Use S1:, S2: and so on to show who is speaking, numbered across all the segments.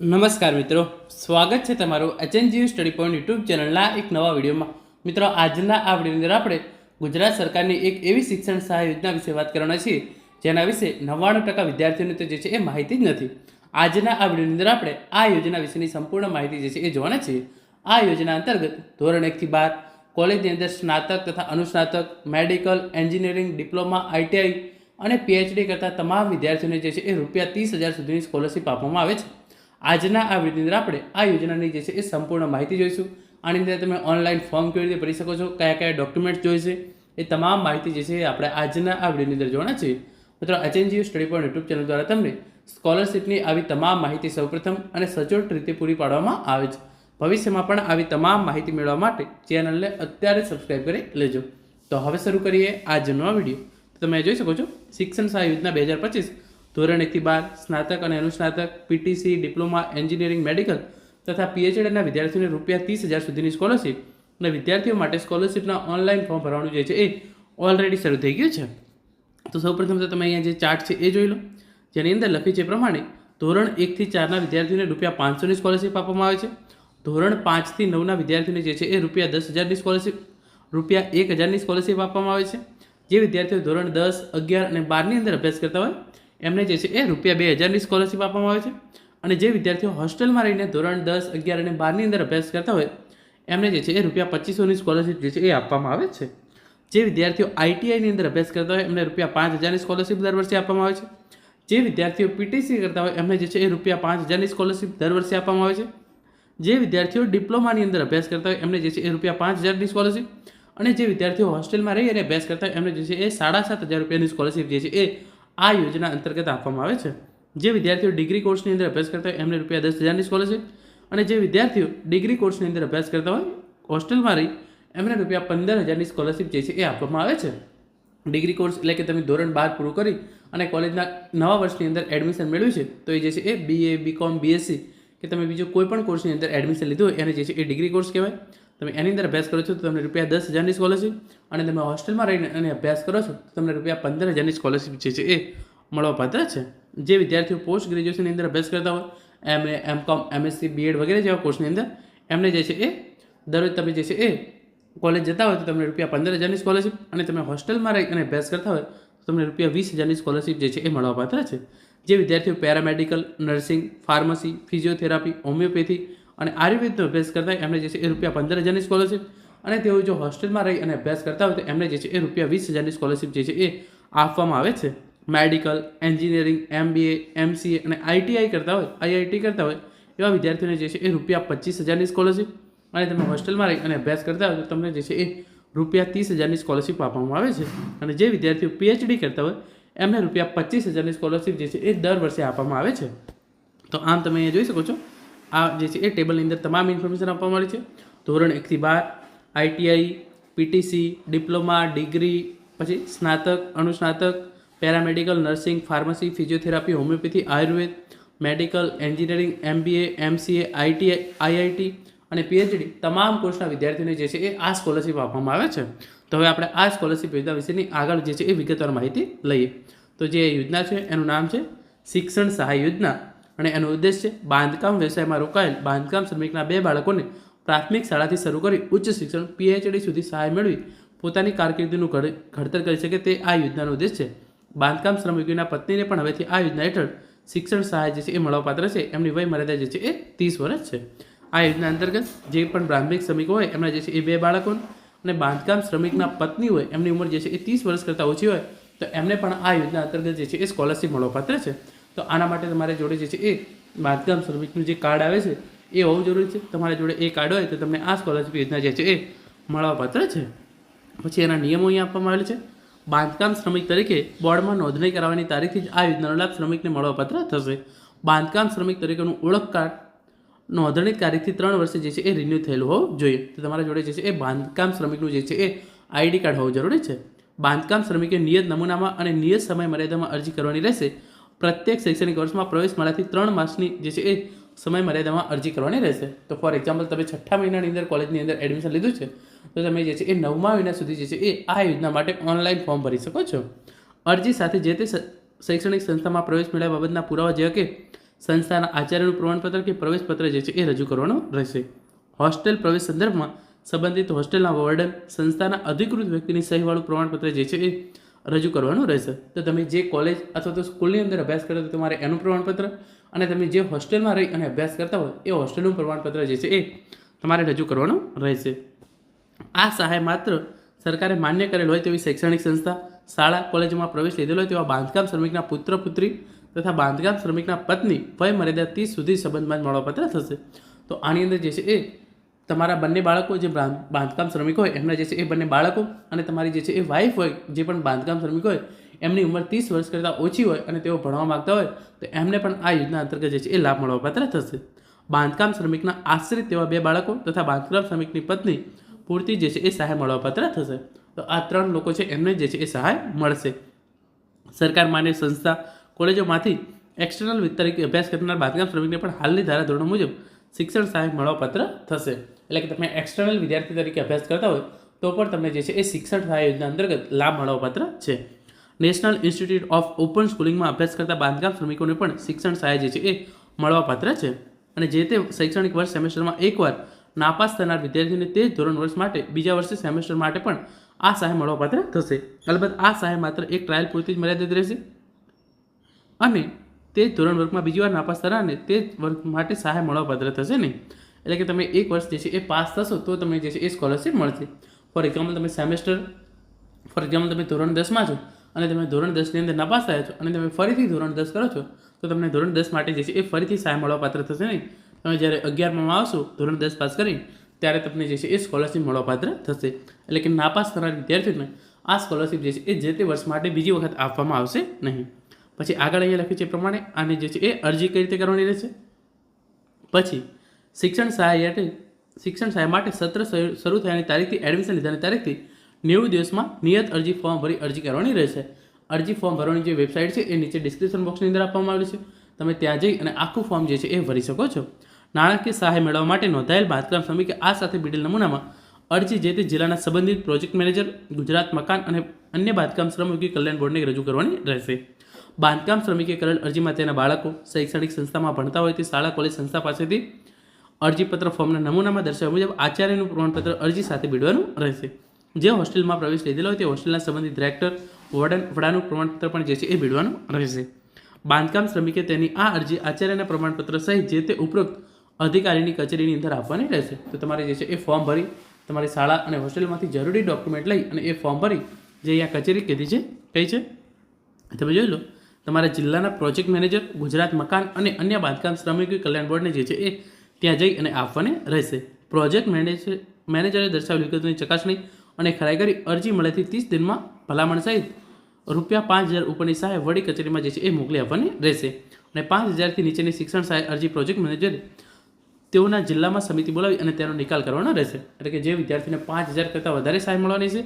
S1: નમસ્કાર મિત્રો. સ્વાગત છે તમારું એચએનજીયુ સ્ટડી પોઈન્ટ યુટ્યુબ ચેનલના એક નવા વિડીયોમાં. મિત્રો, આજના આ વિડીયોની અંદર આપણે ગુજરાત સરકારની એક એવી શિક્ષણ સહાય યોજના વિશે વાત કરવાના છીએ, જેના વિશે નવ્વાણું ટકા વિદ્યાર્થીઓને તો જે છે એ માહિતી જ નથી. આજના આ વિડીયોની અંદર આપણે આ યોજના વિશેની સંપૂર્ણ માહિતી જે છે એ જોવાના છીએ. આ યોજના અંતર્ગત ધોરણ એકથી બાર, કોલેજની અંદર સ્નાતક તથા અનુસ્નાતક, મેડિકલ, એન્જિનિયરિંગ, ડિપ્લોમા, આઈટીઆઈ અને પીએચડી કરતા તમામ વિદ્યાર્થીઓને જે છે એ રૂપિયા ત્રીસ હજાર સુધીની સ્કોલરશિપ આપવામાં આવે છે. આજના આ વિડીયોની અંદર આપણે આ યોજનાની જે છે એ સંપૂર્ણ માહિતી જોઈશું. આની અંદર તમે ઓનલાઈન ફોર્મ કેવી રીતે ભરી શકો છો, કયા કયા ડોક્યુમેન્ટ્સ જોઈશે એ તમામ માહિતી જે છે એ આપણે આજના આ વિડીયોની અંદર જોવાના છીએ મિત્રો એચએનજીયુ સ્ટડી પર યુટ્યુબ ચેનલ દ્વારા તમને સ્કોલરશિપની આવી તમામ માહિતી સૌપ્રથમ અને સચોટ રીતે પૂરી પાડવામાં આવે છે. ભવિષ્યમાં પણ આવી તમામ માહિતી મેળવવા માટે ચેનલને અત્યારે સબસ્ક્રાઇબ કરી લેજો. તો હવે શરૂ કરીએ આજનો વીડિયો. તો તમે જોઈ શકો છો, શિક્ષણ સહાય યોજના બે હજાર પચીસ ધોરણ એકથી બાર સ્નાતક અને અનુસ્નાતક, પીટીસી, ડિપ્લોમા, એન્જિનિયરિંગ, મેડિકલ તથા પીએચડીના વિદ્યાર્થીઓને રૂપિયા ત્રીસ હજાર સુધીની સ્કોલરશિપ અને વિદ્યાર્થીઓ માટે સ્કોલરશિપના ઓનલાઈન ફોર્મ ભરવાનું જે છે એ ઓલરેડી શરૂ થઈ ગયું છે. તો સૌપ્રથમ તો તમે અહીંયા જે ચાર્ટ છે એ જોઈ લો. જેની અંદર લખ્યું છે પ્રમાણે ધોરણ એકથી ચારના વિદ્યાર્થીઓને રૂપિયા પાંચસોની સ્કોલરશિપ આપવામાં આવે છે. ધોરણ પાંચથી નવના વિદ્યાર્થીઓને જે છે એ રૂપિયા દસ હજારની સ્કોલરશિપ, રૂપિયા એક હજારની સ્કોલરશિપ આપવામાં આવે છે. જે વિદ્યાર્થીઓ ધોરણ દસ, અગિયાર અને બારની અંદર અભ્યાસ કરતા હોય એમને જે છે એ રૂપિયા બે હજારની સ્કોલરશિપ આપવામાં આવે છે. અને જે વિદ્યાર્થીઓ હોસ્ટેલમાં રહીને ધોરણ દસ, અગિયાર અને બારની અંદર અભ્યાસ કરતા હોય, એમને જે છે એ રૂપિયા પચીસોની સ્કોલરશીપ જે છે એ આપવામાં આવે છે. જે વિદ્યાર્થીઓ આઈટીઆઈની અંદર અભ્યાસ કરતા હોય, એમને રૂપિયા પાંચ હજારની સ્કોલરશિપ દર વર્ષે આપવામાં આવે છે. જે વિદ્યાર્થીઓ પીટીસી કરતા હોય, એમને જે છે એ રૂપિયા પાંચ હજારની સ્કોલરશીપ દર વર્ષે આપવામાં આવે છે. જે વિદ્યાર્થીઓ ડિપ્લોમાની અંદર અભ્યાસ કરતા હોય, એમને જે છે એ રૂપિયા પાંચ હજારની સ્કોલરશીપ અને જે વિદ્યાર્થીઓ હોસ્ટેલમાં રહી અને અભ્યાસ કરતા હોય, એમને જે છે એ સાડા સાત હજાર રૂપિયાની સ્કોલરશીપ જે છે એ આ યોજના અંતર્ગત આપવામાં આવે છે. જે વિદ્યાર્થીઓ ડિગ્રી કોર્સની અંદર અભ્યાસ કરતા હોય, એમને રૂપિયા દસ હજારની સ્કોલરશીપ અને જે વિદ્યાર્થીઓ ડિગ્રી કોર્સની અંદર અભ્યાસ કરતા હોય, હોસ્ટેલમાં રહી, એમને રૂપિયા પંદર હજારની સ્કોલરશિપ જે છે એ આપવામાં આવે છે. ડિગ્રી કોર્સ એટલે કે તમે ધોરણ બાર પૂરું કરી અને કોલેજના નવા વર્ષની અંદર એડમિશન મેળવ્યું છે, તો એ જે છે એ બીએ બીકોમ બીએસસી કે તમે બીજો કોઈ પણ કોર્સની અંદર એડમિશન લીધું હોય, એને જે છે એ ડિગ્રી કોર્સ કહેવાય. તમે એની અંદર અભ્યાસ કરો છો તો તમને રૂપિયા દસ હજારની સ્કોલરશિપ અને તમે હોસ્ટેલમાં રહીને અને અભ્યાસ કરો છો તો તમને રૂપિયા પંદર હજારની સ્કોલરશિપ જે છે એ મળવાપાત્ર છે. જે વિદ્યાર્થીઓ પોસ્ટ ગ્રેજ્યુએશનની અંદર અભ્યાસ કરતા હોય એમ એ એમ કોમ એમએસસી બીએડ વગેરે જેવા કોર્સની અંદર એમને જે છે એ દરરોજ તમે જે છે એ કોલેજ જતા હોય તો તમને રૂપિયા પંદર હજારની સ્કોલરશિપ અને તમે હોસ્ટેલમાં રહી અને અભ્યાસ કરતા હોય તો તમને રૂપિયા વીસ હજારની સ્કોલરશિપ જે છે એ મળવાપાત્ર છે. જે વિદ્યાર્થીઓ paramedical nursing pharmacy physiotherapy homeopathy અને આયુર્વેદનો અભ્યાસ કરતા એમને જે છે એ રૂપિયા પંદર હજારની સ્કોલરશિપ અને તેઓ જો હોસ્ટેલમાં રહી અને અભ્યાસ કરતા હોય, તો એમને જે છે એ રૂપિયા વીસ હજારની સ્કોલરશિપ જે છે એ આપવામાં આવે છે. મેડિકલ, એન્જિનિયરિંગ, એમબીએ, એમસીએ અને આઈટીઆઈ કરતા હોય, આઈઆઈટી કરતા હોય, એવા વિદ્યાર્થીઓને જે છે એ રૂપિયા પચીસ હજારની સ્કોલરશિપ અને તમે હોસ્ટેલમાં રહી અને અભ્યાસ કરતા હોય, તો તમને જે છે એ રૂપિયા ત્રીસ હજારની સ્કોલરશિપ આપવામાં આવે છે. અને જે વિદ્યાર્થીઓ પીએચડી કરતા હોય, એમને રૂપિયા પચીસ હજારની સ્કોલરશિપ જે છે એ દર વર્ષે આપવામાં આવે છે. તો આમ તમે અહીંયા જોઈ શકો છો આ જે છે એ ટેબલની અંદર તમામ ઇન્ફોર્મેશન આપવામાં આવી છે. ધોરણ એકથી બાર આઈટીઆઈ પીટીસી ડિપ્લોમા, ડિગ્રી, પછી સ્નાતક, અનુસ્નાતક, paramedical, nursing, pharmacy, physiotherapy, homoeopathy, Ayurveda, medical, engineering, MBA, MCA ITI IIT અને પીએચડી તમામ કોર્સના વિદ્યાર્થીઓને જે છે એ આ સ્કોલરશિપ આપવામાં આવે છે. તો હવે આપણે આ સ્કોલરશિપ યોજના વિશેની આગળ જે છે એ વિગતવાર માહિતી લઈએ. તો જે યોજના છે એનું નામ છે શિક્ષણ સહાય યોજના. અને એનો ઉદ્દેશ છે બાંધકામ વ્યવસાયમાં રોકાયેલ બાંધકામ શ્રમિકના બે બાળકોને પ્રાથમિક શાળાથી શરૂ કરી ઉચ્ચ શિક્ષણ પીએચડી સુધી સહાય મેળવી પોતાની કારકિર્દીનું ઘડતર કરી શકે તે આ યોજનાનો ઉદ્દેશ છે. બાંધકામ શ્રમિકોના પત્નીને પણ હવેથી આ યોજના હેઠળ શિક્ષણ સહાય જે છે એ મળવાપાત્ર છે. એમની વય મર્યાદા જે છે એ ત્રીસ વર્ષ છે. આ યોજના અંતર્ગત જે પણ પ્રાથમિક શ્રમિકો હોય એમના જે છે એ બે બાળકો અને બાંધકામ શ્રમિકના પત્ની હોય એમની ઉંમર જે છે એ ત્રીસ વર્ષ કરતાં ઓછી હોય તો એમને પણ આ યોજના અંતર્ગત જે છે એ સ્કોલરશિપ મળવાપાત્ર છે. તો આના માટે તમારે જોડે જે છે એ બાંધકામ શ્રમિકનું જે કાર્ડ આવે છે, એ હોવું જરૂરી છે. તમારા જોડે એ કાર્ડ હોય તો તમને આ સ્કોલરશિપ યોજના જે છે એ મળવાપાત્ર છે. પછી એના નિયમો અહીંયા આપવામાં આવેલ છે. બાંધકામ શ્રમિક તરીકે બોર્ડમાં નોંધણી કરાવવાની તારીખથી જ આ યોજનાનો લાભ શ્રમિકને મળવાપાત્ર થશે. બાંધકામ શ્રમિક તરીકેનું ઓળખ કાર્ડ નોંધણી તારીખથી ત્રણ વર્ષે જે છે એ રિન્યૂ થયેલું હોવું જોઈએ. તો તમારા જોડે જે છે એ બાંધકામ શ્રમિકનું જે છે એ આઈડી કાર્ડ હોવું જરૂરી છે. બાંધકામ શ્રમિકે નિયત નમૂનામાં અને નિયત સમય મર્યાદામાં અરજી કરવાની રહેશે. પ્રત્યેક શૈક્ષણિક વર્ષમાં પ્રવેશ મળ્યાથી ત્રણ માસની જે છે એ સમય મર્યાદામાં અરજી કરવાની રહેશે. તો ફોર એક્ઝામ્પલ તમે છઠ્ઠા મહિનાની અંદર કોલેજની અંદર એડમિશન લીધું છે, તો તમે જે છે એ નવમા મહિના સુધી જે છે એ આ યોજના માટે ઓનલાઈન ફોર્મ ભરી શકો છો. અરજી સાથે જે તે શૈક્ષણિક સંસ્થામાં પ્રવેશ મેળવ્યા બાબતના પુરાવા જેવા કે સંસ્થાના આચાર્યનું પ્રમાણપત્ર કે પ્રવેશપત્ર જે છે એ રજૂ કરવાનું રહેશે. હોસ્ટેલ પ્રવેશ સંદર્ભમાં સંબંધિત હોસ્ટેલના વોર્ડન સંસ્થાના અધિકૃત વ્યક્તિની સહીવાળું પ્રમાણપત્ર જે છે એ રજૂ કરવાનું રહેશે. તો તમે જે કોલેજ અથવા તો સ્કૂલની અંદર અભ્યાસ કરો તો તમારે એનું પ્રમાણપત્ર અને તમે જે હોસ્ટેલમાં રહી અને અભ્યાસ કરતા હોય એ હોસ્ટેલનું પ્રમાણપત્ર જે છે એ તમારે રજૂ કરવાનું રહેશે. આ સહાય માત્ર સરકારે માન્ય કરેલ હોય તેવી શૈક્ષણિક સંસ્થા, શાળા, કોલેજમાં પ્રવેશ લીધેલો હોય તેવા બાંધકામ શ્રમિકના પુત્ર, પુત્રી તથા બાંધકામ શ્રમિકના પત્ની વય મર્યાદા ત્રીસ સુધી સંબંધમાં મળવાપત્ર થશે. તો આની અંદર જે છે એ તમારા બંને બાળકો જે બાંધકામ શ્રમિક હોય, એમના જે છે એ બંને બાળકો અને તમારી જે છે એ વાઈફ હોય, જે પણ બાંધકામ શ્રમિક હોય, એમની ઉંમર ત્રીસ વર્ષ કરતાં ઓછી હોય અને તેઓ ભણવા માગતા હોય, તો એમને પણ આ યોજના અંતર્ગત જે છે એ લાભ મળવાપાત્ર થશે. બાંધકામ શ્રમિકના આશ્રિત તેવા બે બાળકો તથા બાંધકામ શ્રમિકની પત્ની પૂરતી જે છે એ સહાય મળવાપાત્ર થશે. તો આ ત્રણ લોકો છે, એમને જે છે એ સહાય મળશે. સરકાર માન્ય સંસ્થા કોલેજોમાંથી એક્સટર્નલ તરીકે અભ્યાસ કરનાર બાંધકામ શ્રમિકને પણ હાલની ધારાધોરણો મુજબ શિક્ષણ સહાય મળવાપાત્ર થશે. એટલે કે તમે એક્સટર્નલ વિદ્યાર્થી તરીકે અભ્યાસ કરતા હોય, તો પણ તમને જે છે એ શિક્ષણ સહાય યોજના અંતર્ગત લાભ મળવાપાત્ર છે. નેશનલ ઇન્સ્ટિટ્યૂટ ઓફ ઓપન સ્કૂલિંગમાં અભ્યાસ કરતા બાંધકામ શ્રમિકોને પણ શિક્ષણ સહાય જે છે એ મળવાપાત્ર છે. અને જે તે શૈક્ષણિક વર્ષ સેમેસ્ટરમાં એકવાર નાપાસ થનાર વિદ્યાર્થીને તે ધોરણ વર્ષ માટે બીજા વર્ષે સેમેસ્ટર માટે પણ આ સહાય મળવાપાત્ર થશે. અલબત્ત આ સહાય માત્ર એક ટ્રાયલ પૂરતી જ મર્યાદિત રહેશે. અને તે જ ધોરણ વર્ગમાં બીજી વાર નાપાસ થનારને તે જ વર્ગ માટે સહાય મળવાપાત્ર થશે નહીં. એટલે કે તમે એક વર્ષ જે છે એ પાસ થશો તો તમને જે છે એ સ્કોલરશિપ મળશે. ફોર એક્ઝામ્પલ તમે સેમેસ્ટર ફોર એક્ઝામ્પલ તમે ધોરણ દસમાં છો અને તમે ધોરણ દસની અંદર નાપાસ થયા છો અને તમે ફરીથી ધોરણ દસ કરો છો, તો તમને ધોરણ દસ માટે જે છે એ ફરીથી સહાય મળવાપાત્ર થશે નહીં. તમે જ્યારે અગિયારમાં આવશો, ધોરણ દસ પાસ કરી, ત્યારે તમને જે છે એ સ્કોલરશિપ મળવાપાત્ર થશે. એટલે કે નાપાસ થનાર વિદ્યાર્થીઓને આ સ્કોલરશિપ જે છે એ જે તે વર્ષ માટે બીજી વખત આપવામાં આવશે નહીં. પછી આગળ અહીંયા લખ્યું છે એ પ્રમાણે આની જે છે એ અરજી કઈ રીતે કરવાની રહેશે? પછી શિક્ષણ સહાય શિક્ષણ સહાય માટે સત્ર શરૂ થયાની તારીખથી એડમિશન લીધાની તારીખથી નેવું દિવસમાં નિયત અરજી ફોર્મ ભરી અરજી કરવાની રહેશે. અરજી ફોર્મ ભરવાની જે વેબસાઇટ છે એ નીચે ડિસ્ક્રિપ્શન બોક્સની અંદર આપવામાં આવેલી છે. તમે ત્યાં જઈ અને આખું ફોર્મ જે છે એ ભરી શકો છો. નાણાકીય સહાય મેળવવા માટે નોંધાયેલ બાંધકામ શ્રમિકે આ સાથે બીડેલ નમૂનામાં અરજી જે તે જિલ્લાના સંબંધિત પ્રોજેક્ટ મેનેજર ગુજરાત મકાન અને અન્ય બાંધકામ શ્રમિકી કલ્યાણ બોર્ડને રજૂ કરવાની રહેશે. બાંધકામ શ્રમિકે કરેલ અરજીમાં તેના બાળકો શૈક્ષણિક સંસ્થામાં ભણતા હોય તે શાળા કોલેજ સંસ્થા પાસેથી અરજીપત્ર ફોર્મના નમૂનામાં દર્શાવ્યા મુજબ આચાર્યનું પ્રમાણપત્ર અરજી સાથે બીડવાનું રહેશે. જે હોસ્ટેલમાં પ્રવેશ લીધેલો હોય તે હોસ્ટેલના સંબંધિત ડિરેક્ટર વોર્ડન, વડાનું પ્રમાણપત્ર પણ જે છે એ બીડવાનું રહેશે. બાંધકામ શ્રમિકે તેની આ અરજી આચાર્યના પ્રમાણપત્ર સહિત જે તે ઉપરોક્ત અધિકારીની કચેરીની અંદર આપવાની રહેશે. તો તમારે જે છે એ ફોર્મ ભરી, તમારી શાળા અને હોસ્ટેલમાંથી જરૂરી ડોક્યુમેન્ટ લઈ અને એ ફોર્મ ભરી જે અહીંયા કચેરી કીધી છે, કઈ છે? તમે જોઈ લો, તમારા જિલ્લાના પ્રોજેક્ટ મેનેજર, ગુજરાત મકાન અને અન્ય બાંધકામ શ્રમિક કલ્યાણ બોર્ડને જે છે એ ત્યાં જઈ અને આપવાને રહેશે. પ્રોજેક્ટ મેનેજર મેનેજરે દર્શાવેલ વિગતોની ચકાસણી અને ખરાઈ કરી અરજી મળેથી ત્રીસ દિનમાં ભલામણ સહિત રૂપિયા પાંચ હજાર ઉપરની સહાય વડી કચેરીમાં જે છે એ મોકલી આપવાની રહેશે. અને પાંચ હજારથી નીચેની શિક્ષણ સહાય અરજી પ્રોજેક્ટ મેનેજરે તેઓના જિલ્લામાં સમિતિ બોલાવી અને તેનો નિકાલ કરવાનો રહેશે. એટલે કે જે વિદ્યાર્થીને પાંચ હજાર કરતાં વધારે સહાય મળવાની છે,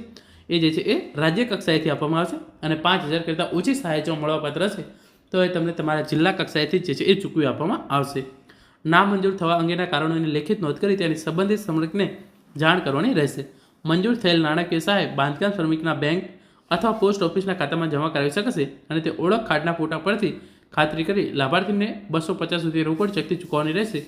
S1: એ જે છે એ રાજ્ય કક્ષાએથી આપવામાં આવશે અને પાંચ હજાર કરતાં ઓછી સહાય જો મળવાપાત્ર છે તો એ તમને તમારા જિલ્લા કક્ષાએથી જ જે છે એ ચૂકવી આપવામાં આવશે. ના મંજૂર થવા અંગેના કારણોની લેખિત નોંધ કરી તેની સંબંધિત શ્રમિકને જાણ કરવાની રહેશે. મંજૂર થયેલ નાણાકીય સહાય બાંધકામ શ્રમિકના બેંક અથવા પોસ્ટ ઓફિસના ખાતામાં જમા કરાવી શકશે અને તે ઓળખ કાર્ડના ફોટા પરથી ખાતરી કરી લાભાર્થીને બસો પચાસ સુધી રોકડ ચેકથી ચૂકવવાની રહેશે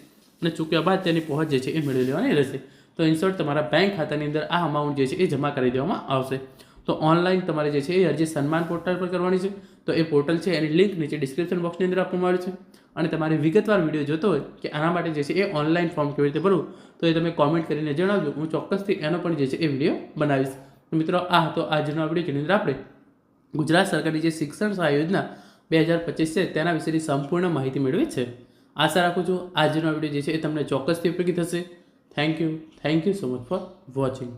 S1: અને ચૂક્યા બાદ તેની પહોંચ જે છે એ મેળવી લેવાની રહેશે. તો ઇન્સર્ટ તમારા બેંક ખાતાની અંદર આ અમાઉન્ટ જે છે એ જમા કરી દેવામાં આવશે. તો ઓનલાઈન તમારે જે છે એ અરજી સન્માન પોર્ટલ પર કરવાની છે. તો એ પોર્ટલ છે એની લિંક નીચે ડિસ્ક્રિપ્શન બોક્સની અંદર આપવામાં આવી છે. અને તમારે વિગતવાર વીડિયો જોતો હોય કે આના માટે જે છે એ ઓનલાઈન ફોર્મ કેવી રીતે ભરવું, તો એ તમે કોમેન્ટ કરીને જણાવજો. હું ચોક્કસથી એનો પણ જે છે એ વીડિયો બનાવીશ. મિત્રો, આ હતો આજનો વીડિયો. જેની અંદર આપણે ગુજરાત સરકારની જે શિક્ષણ સહાય યોજના બે હજાર પચીસ છે, તેના વિશેની સંપૂર્ણ માહિતી મેળવી છે. આશા રાખું છું આજનો વીડિયો જે છે એ તમને ચોક્કસથી ઉપયોગી થશે. Thank you thank you so much for watching